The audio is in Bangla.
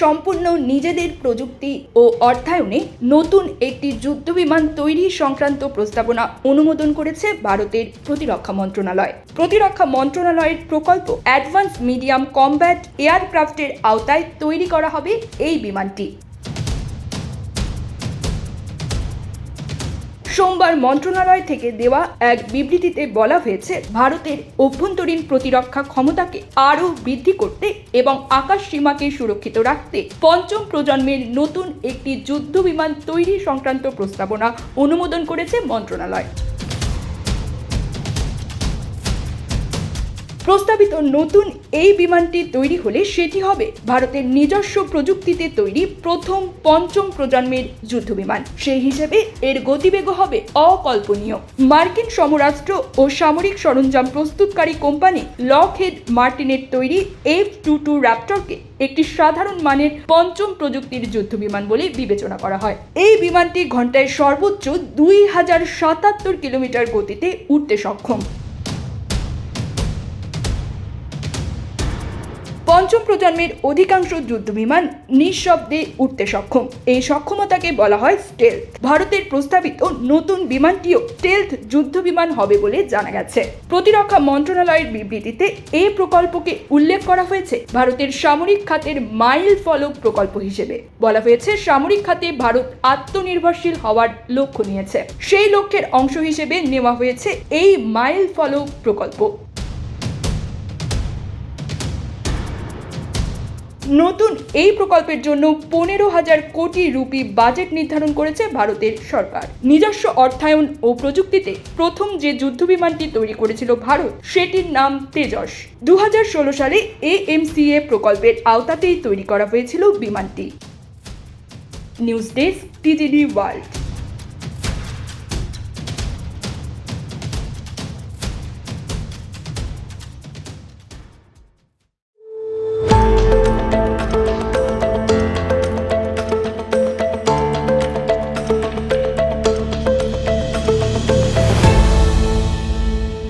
সম্পূর্ণ নিজেদের প্রযুক্তি ও অর্থায়নে নতুন একটি যুদ্ধ বিমান তৈরি সংক্রান্ত প্রস্তাবনা অনুমোদন করেছে ভারতের প্রতিরক্ষা মন্ত্রণালয়। প্রতিরক্ষা মন্ত্রণালয়ের প্রকল্প অ্যাডভান্স মিডিয়াম কমব্যাট এয়ারক্রাফটের আওতায় তৈরি করা হবে এই বিমানটি। সোমবার মন্ত্রণালয় থেকে দেওয়া এক বিবৃতিতে বলা হয়েছে, ভারতের অভ্যন্তরীণ প্রতিরক্ষা ক্ষমতাকে আরও বৃদ্ধি করতে এবং আকাশ সীমাকে সুরক্ষিত রাখতে পঞ্চম প্রজন্মের নতুন একটি যুদ্ধ বিমান তৈরি সংক্রান্ত প্রস্তাবনা অনুমোদন করেছে মন্ত্রণালয়। প্রস্তাবিত নতুন এই বিমানটি তৈরি হলে সেটি হবে ভারতের নিজস্ব প্রযুক্তিতে তৈরি প্রথম পঞ্চম প্রজন্মের যুদ্ধ বিমান সেই হিসেবে এর গতিবেগ হবে অকল্পনীয়। মার্কিন সমরাষ্ট্র ও সামরিক সরঞ্জাম প্রস্তুতকারী কোম্পানি লকহেড মার্টিনের তৈরি এফ টু টু র্যাপটরকে একটি সাধারণ মানের পঞ্চম প্রযুক্তির যুদ্ধ বিমান বলে বিবেচনা করা হয়। এই বিমানটি ঘন্টায় সর্বোচ্চ দুই হাজার সাতাত্তর কিলোমিটার গতিতে উঠতে সক্ষম। পঞ্চম প্রজন্মের অধিকাংশ যুদ্ধবিমান নিঃশব্দে উঠতে সক্ষম। এই সক্ষমতাকে বলা হয় স্টেলথ ভারতের প্রস্তাবিত নতুন বিমানটিও স্টেলথ যুদ্ধ বিমান হবে বলে জানা গেছে। প্রতিরক্ষা মন্ত্রণালয়ের বিবৃতিতে এই প্রকল্পকে উল্লেখ করা হয়েছে ভারতের সামরিক খাতের মাইল ফলক প্রকল্প হিসেবে। বলা হয়েছে, সামরিক খাতে ভারত আত্মনির্ভরশীল হওয়ার লক্ষ্য নিয়েছে। সেই লক্ষ্যের অংশ হিসেবে নেওয়া হয়েছে এই মাইল ফলক প্রকল্প। নতুন এই প্রকল্পের জন্য পনেরো হাজার কোটি রুপি বাজেট নির্ধারণ করেছে ভারতের সরকার। নিজস্ব অর্থায়ন ও প্রযুক্তিতে প্রথম যে যুদ্ধবিমানটি তৈরি করেছিল ভারত, সেটির নাম তেজস। দু হাজার ষোলো সালে এএমসিএ প্রকল্পের আওতাতেই তৈরি করা হয়েছিল বিমানটি। News desk T G D world.